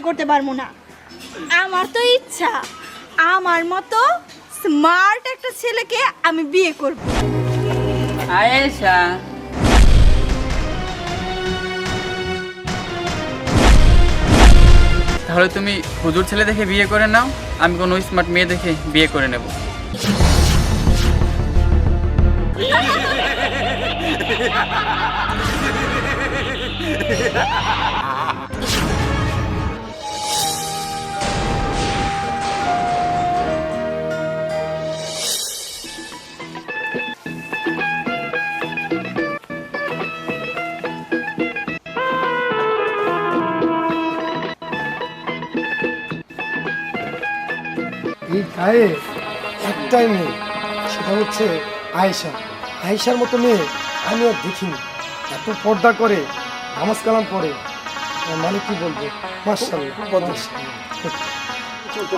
বিয়ে করতে পারব না। আমার তো ইচ্ছা আমার মতো স্মার্ট একটা ছেলেকে আমি বিয়ে করব। আয়েশা। তাহলে তুমি হুজুর ছেলে দেখে বিয়ে করে নাও আমি কোনো স্মার্ট মেয়ে দেখে বিয়ে করে নেব। এই গায়ে একটাই মেয়ে সেটা হচ্ছে আয়েশা। আয়েশার মতো মেয়ে আমি আর দেখিনি। এত পর্দা করে নামাজ কালাম পরে মানে কি বলব? মার্শাল্লাহ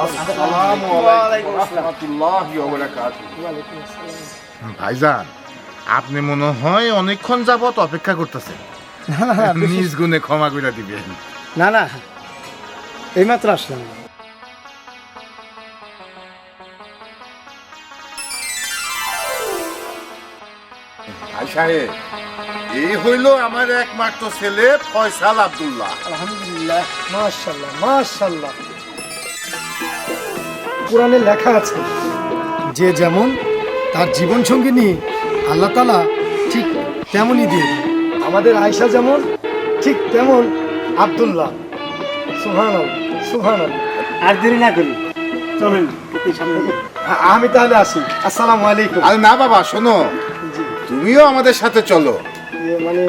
আসসালামু আলাইকুম রাহমাতুল্লাহি ওয়া বারাকাতুহু। ভাইজান আপনি মনে হয় অনেকক্ষণ যাবত অপেক্ষা করতেছেন। না না নিজ গুণে ক্ষমা করে দিবেন। না না এইমাত্র আসলাম। সাহেব এই হইল আমার একমাত্র ছেলে ফয়সাল আব্দুল্লাহ। আলহামদুলিল্লাহ মাশাল্লাহ মাশাল্লাহ কোরআনে লেখা আছে যে যেমন তার জীবন সঙ্গিনী আল্লাহ তালা ঠিক তেমনই দিয়ে দেয় আমাদের আয়সা যেমন ঠিক তেমন আব্দুল্লাহ। সুহান সুহান আর দেরি না করি চলেন আমি তাহলে আসি আসসালামু আলাইকুম। আরে না বাবা শোনো তুমিও আমাদের সাথে চলো। ইয়ে মানে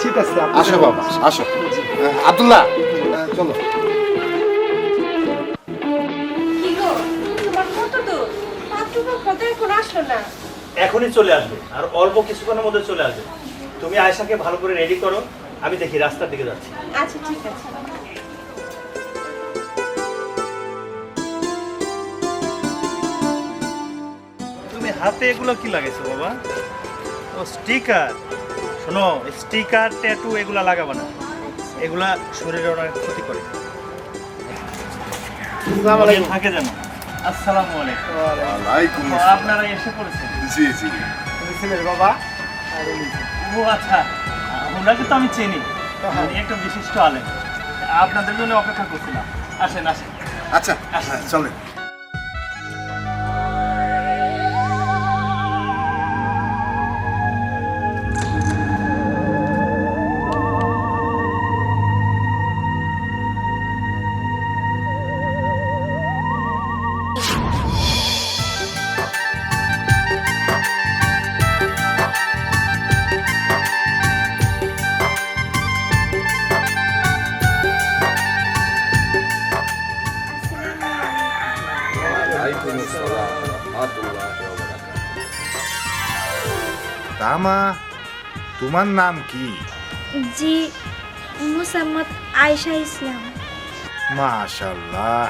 ঠিক আছে আপনি আসো বাবা আসো। আব্দুল্লাহ। চলো। কি গো তোমার কত দূর? মাত্র কত এখন আসলো না? এখনই চলে আসবে আর অল্প কিছুক্ষণের মধ্যে চলে আসবে। তুমি আয়সাকে ভালো করে রেডি করো আমি দেখি রাস্তার দিকে যাচ্ছি। আচ্ছা ঠিক আছে। হাতে এগুলো কি লাগাইছো বাবা? ও স্টিকার। শোনো স্টিকার ট্যাটু এগুলা লাগাবো না। এগুলা শরীরে অনেক ক্ষতি করে। থাকে যেন। আসসালামু আলাইকুম। আপনারা এসে পড়েছেন? জি জি। তুমি বাবা? ও আচ্ছা। ওনাকে তো আমি চিনি। একটা বিশিষ্ট আলেন আপনাদের জন্য অপেক্ষা করছিলাম। আসেন আসেন। আচ্ছা হ্যাঁ, চলেন। তোমার নাম কি? জি মুসাম্মদ আয়েশা ইসলাম। মাশাআল্লাহ।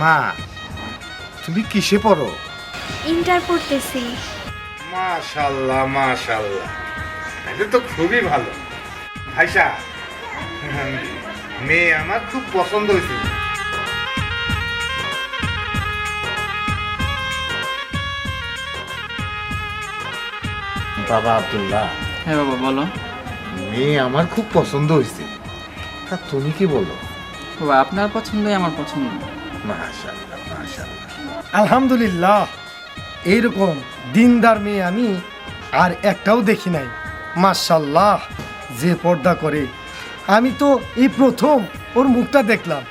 মা তুমি কিসে পড়ো? ইন্টার পড়তেছি। মাশাল্লাহ মাশাল্লাহ এটা তো খুবই ভালো। ভাইসা মেয়ে আমার খুব পছন্দ হয়েছে। বাবা আব্দুল্লাহ। হ্যাঁ বাবা বলো। মেয়ে আমার খুব পছন্দ হয়েছে। তা তুমি কি বলো? বাবা আপনার পছন্দই আমার পছন্দ। আলহামদুলিল্লাহ এইরকম দিনদার মেয়ে আমি আর একটাও দেখি নাই। মাশাল্লাহ যে পর্দা করে আমি তো এই প্রথম ওর মুখটা দেখলাম।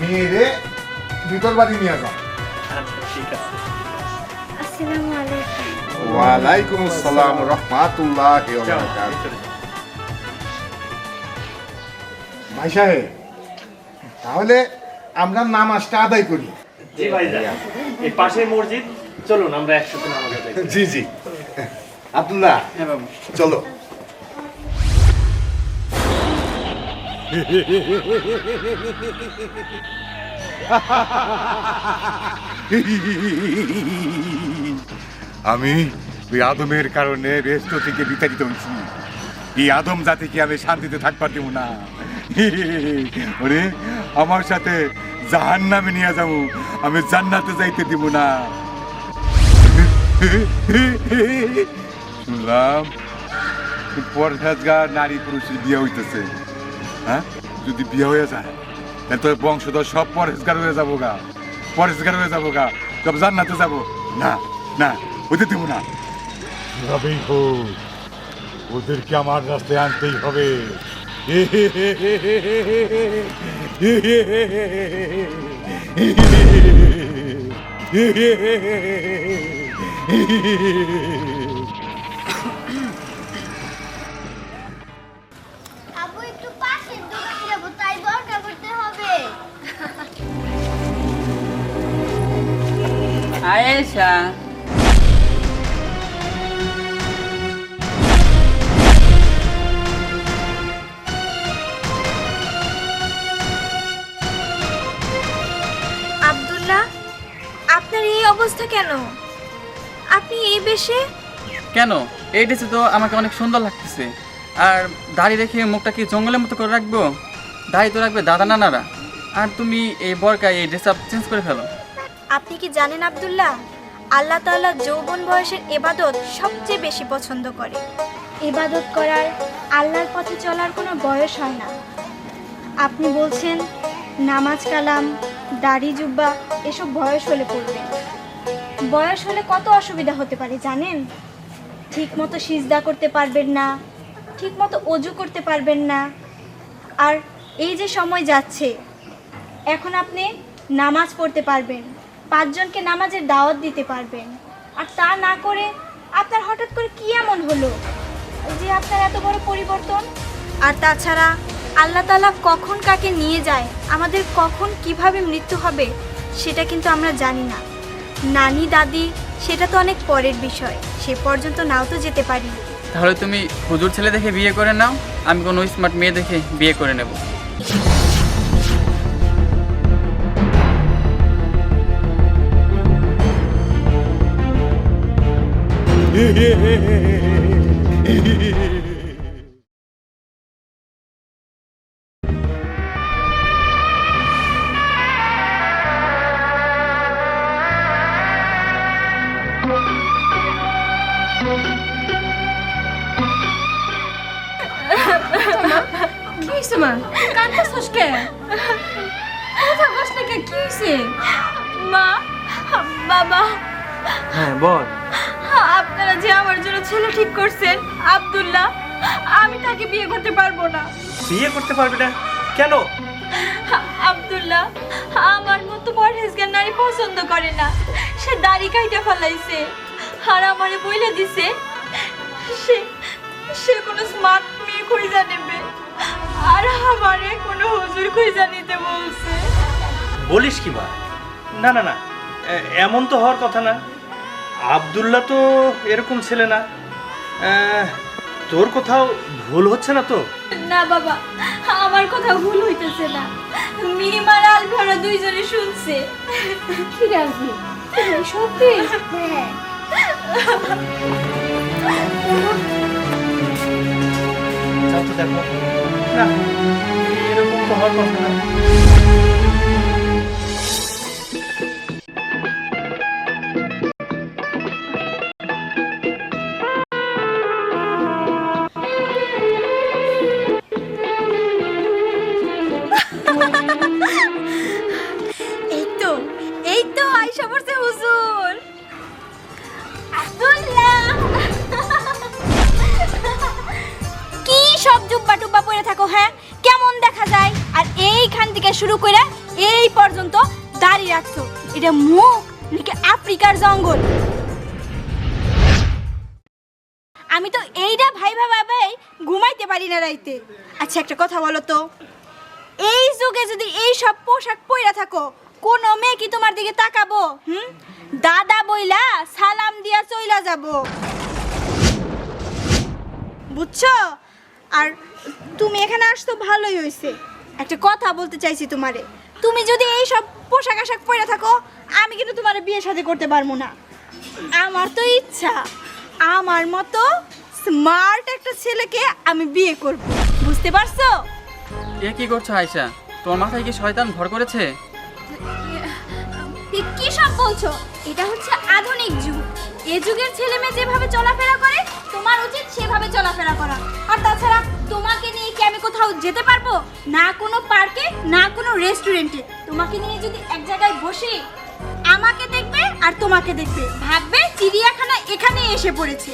মেয়েরে ভিতর বাড়ি নিয়ে যাও। ঠিক আছে আসসালামু আলাইকুম। ওয়ালাইকুম আসসালাম রহমাতুল্লাহ যাও, ভিতরে যাও। ভাই সাহেব তাহলে আমরা নামাজটা আদায় করি। জি ভাই এই পাশে মসজিদ চলুন আমরা একসাথে নামাজে যাই জি জি। আব্দুল্লাহ হ্যাঁ বাবু। চলো। আমি ওই আদমের কারণে ব্যস্ত থেকে বিতাড়িত হয়েছি। এই আদম জাতিকে আমি শান্তিতে থাকবার দেবো না। ওরে, আমার সাথে জাহান নামে নিয়ে যাব আমি জান্নাতে যাইতে দিব না। শুনলাম, পরহেজগার নারী পুরুষের বিয়ে হইতেছে। হ্যাঁ? যদি বিয়ে হয়ে যায়, তাহলে তোর বংশধর সব পরেশগার হয়ে যাব গা। পরেশগার হয়ে যাব গা। সব জান্নাতে যাব। না না হইতে দেবো না। ওদেরকে আমার রাস্তায় আনতেই হবে। আবু আয়েশা। অবস্থা কেন? আপনি এই বেশে? কেন? এই ড্রেসে তো আমাকে অনেক সুন্দর লাগতেছে। আর দাড়ি রেখে মুখটা কি জঙ্গলের মতো করে রাখব? দাড়ি তো রাখবে দাদা নানারা। আর তুমি এই বরকায় এই ড্রেস আপ চেঞ্জ করে ফেলো। আপনি কি জানেন আব্দুল্লাহ? আল্লাহ তাআলা যৌবন বয়সের এবাদত সবচেয়ে বেশি পছন্দ করে। এবাদত করার আল্লাহর পথে চলার কোনো বয়স হয় না। আপনি বলছেন নামাজ কালাম দাড়ি জুব্বা এসব বয়স হলে পড়বেন বয়স হলে কত অসুবিধা হতে পারে জানেন? ঠিক মতো সিজদা করতে পারবেন না ঠিক মতো অজু করতে পারবেন না। আর এই যে সময় যাচ্ছে, এখন আপনি নামাজ পড়তে পারবেন, পাঁচজনকে নামাজের দাওয়াত দিতে পারবেন। আর তা না করে আপনার হঠাৎ করে কি এমন হলো? যে আপনার এত বড় পরিবর্তন। আর তাছাড়া আল্লাহ তালা কখন কাকে নিয়ে যায়, আমাদের কখন কীভাবে মৃত্যু হবে, সেটা কিন্তু আমরা জানি না। নানি, দাদি, সেটা তো অনেক পরের বিষয়। সে পর্যন্ত নাও তো যেতে পারি। তাহলে তুমি হুজুর ছেলে দেখে বিয়ে করে নাও, আমি কোনো স্মার্ট মেয়ে দেখে বিয়ে করে নেব। মা কান্দাছস কে? কথা বস না কে কি হয়েছে মা বাবা। হ্যাঁ বল। আপনারা যে আমার জন্য ছেলে ঠিক করছেন আব্দুল্লাহ আমি তাকে বিয়ে করতে পারব না। বিয়ে করতে পারবি না? কেন? আব্দুল্লাহ আমার মতো পরহেজগার নারী পছন্দ করে না। সে দাড়ি কাইটা ফেলাইছে আর আমারে বইলে দিছে। সে সে কোনো স্মার্ট মেয়ে খুঁজা নেবে। আর আমারে কোনো হুজুর খুঁজা নিতে বলছে। বলিস কি বা না না না এমন তো হওয়ার কথা না। আব্দুল্লাহ তো এরকম ছেলে না। তোর কোথাও ভুল হচ্ছে না তো? না বাবা আমার কথা ভুল হইতেছে না। মিনিমার আলভারা দুইজনে শুনছে। কি রাজি সত্যি? হ্যাঁ। না এরকম তো হওয়ার কথা না। পরে থাকো হ্যাঁ? কেমন দেখা যায়? আর এইখান থেকে শুরু করে এই পর্যন্ত দাঁড়িয়ে রাখছো। এটা মুখ নাকি আফ্রিকার জঙ্গল? আমি তো এইটা ভাই ভাই ঘুমাইতে পারি না রাইতে। আচ্ছা একটা কথা বলো তো। এই যুগে যদি এই সব পোশাক পইরা থাকো, কোন মেয়ে কি তোমার দিকে তাকাবো, হুম? দাদা বইলা সালাম দিয়া চইলা যাব। বুঝছ? আর তুমি এখানে আসতো ভালোই হয়েছে একটা কথা বলতে চাইছি তোমারে। তুমি যদি এই সব পোশাক আশাক পরে থাকো, আমি কিন্তু তোমার বিয়ে সাথে করতে পারব না। আমার তো ইচ্ছা। আমার মতো স্মার্ট একটা ছেলেকে আমি বিয়ে করব। বুঝতে পারছ? এ কি করছ আয়সা তোমার মাথায় কি শয়তান ভর করেছে? এ কি সব বলছো? এটা হচ্ছে আধুনিক যুগ। এ যুগের ছেলে মেয়ে যেভাবে চলাফেরা করে, তোমার উচিত সেভাবে চলাফেরা করা। আর তাছাড়া তোমাকে নিয়ে কি আমি কোথাও যেতে পারব? না কোনো পার্কে, না কোনো রেস্টুরেন্টে। তোমাকে নিয়ে যদি এক জায়গায় বসি, আমাকে দেখবে আর তোমাকে দেখবে। ভাববে চিড়িয়াখানা এখানে এসে পড়েছে।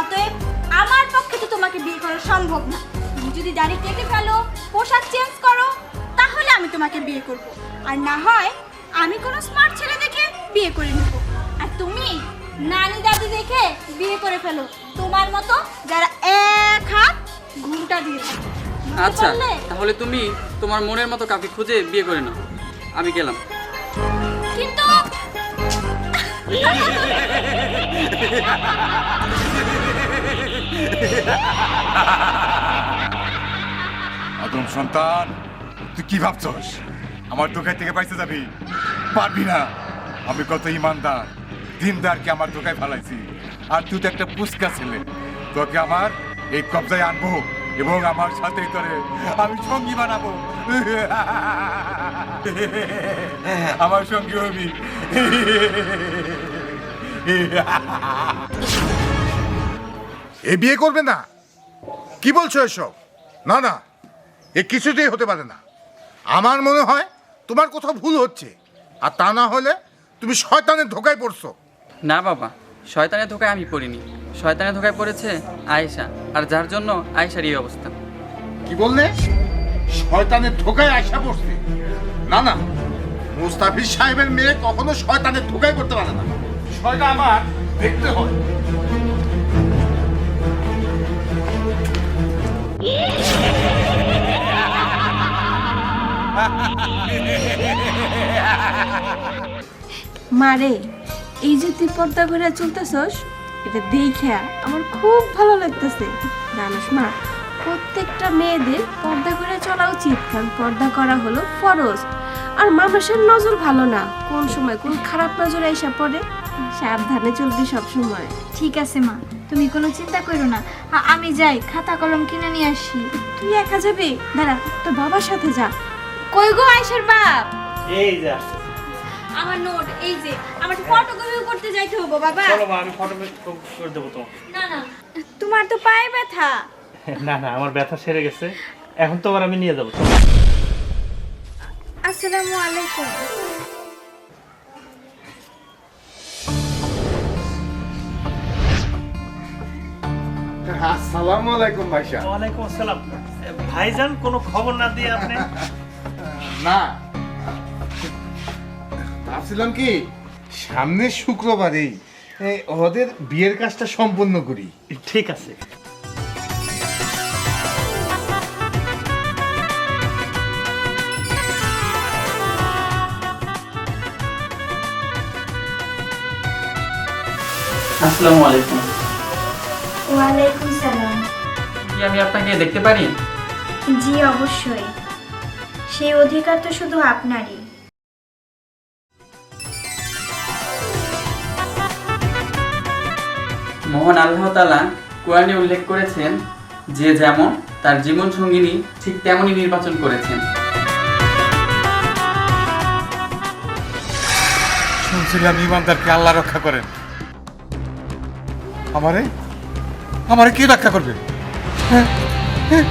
অতএব আমার পক্ষে তো তোমাকে বিয়ে করা সম্ভব না। তুমি যদি দাড়ি কেটে ফেলো, পোশাক চেঞ্জ করো, তাহলে আমি তোমাকে বিয়ে করব। আর না হয় আমি কোনো স্মার্ট ছেলে দেখে বিয়ে করে নেব। আর তুমি নানি দাদি দেখে বিয়ে করে ফেলো। তোমার মতো যারা এক হাত ঘুমটা দিয়ে থাকে। বুঝতে আচ্ছা পারলে? তাহলে তুমি তোমার মনের মতো কাউকে খুঁজে বিয়ে করে নাও। আমি গেলাম। কিন্তু আদম সন্তান তুই কি ভাবছস? আমার দোকান থেকে পয়সা যাবি। পারবি না। আমি কত ইমানদার। দিনদারকে আমার দোকায় ফেলাইছি। আর তুই তো একটা পুস্কা ছেলে। তোকে আমার এই কবজায় আনব এবং আমার সাথে করে আমি সঙ্গী বানাবো। আমার সঙ্গী হবি। এ বিয়ে করবে না। কি বলছো এসব? না না। এ কিছুতেই হতে পারে না। আমার মনে হয় তোমার কোথাও ভুল হচ্ছে। আর তা না হলে তুমি শয়তানের ধোকায় পড়ছো। না বাবা শয়তানের ধোকায় আমি পড়িনি। শয়তানের ধোকায় পড়েছে আয়েশা আর যার জন্য আয়েশার এই অবস্থা। কি বললে? শয়তানের ধোকায় আয়েশা পড়ছে। না না মুস্তাফিজ সাহেবের মেয়ে কখনো শয়তানের ধোকায় পড়তে পারে না। শয়তান আমার দেখতে হয়। মারে এই যে তুই পর্দা করে চলতেছস এটা দেখে আমার খুব ভালো লাগতেছে। জানিস মা প্রত্যেকটা মেয়েদের পর্দা করে চলা উচিত কারণ পর্দা করা হলো ফরজ। আর মানুষের নজর ভালো না কোন সময় কোন খারাপ নজরে এসে পড়ে। সাবধানে চলবি সব সময়। ঠিক আছে মা তুমি কোনো চিন্তা করো না। আমি যাই খাতা কলম কিনে নিয়ে আসি। তুই একা যাবি? দাঁড়া তোর বাবার সাথে যা। কই গো আয়সার বাপ? এই যে আমার নোট এই যে আমার ফটোকপি করতে যাইতে হব বাবা। চলো মা আমি ফটো করে দেবো তোমাকে। না না তোমার তো পায়ে ব্যথা। না না আমার ব্যথা সেরে গেছে। এখন তো আমি নিয়ে যাব। আসসালামু আলাইকুম। আসসালামু আলাইকুম ভাইসা ওয়ালাইকুম আসসালাম। ভাইজান কোনো খবর না দিয়ে আপনি? না। ভাবছিলাম কি সামনের শুক্রবারেই ওদের বিয়ের কাজটা সম্পন্ন করি। ঠিক আছে। আসসালামু আলাইকুম। ওয়ালাইকুম সালাম। কি আমি আপনাকে দেখতে পারি? জি অবশ্যই। সেই অধিকার তো শুধু আপনারই মহান আল্লাহ তালা কোরআনে উল্লেখ করেছেন যে যেমন তার জীবন সঙ্গিনী ঠিক তেমনই নির্বাচন করেছেন শুনছিলাম ইমানদারকে আল্লাহ রক্ষা করেন আমারে আমারে কে রক্ষা করবে হ্যাঁ? হ্যাঁ?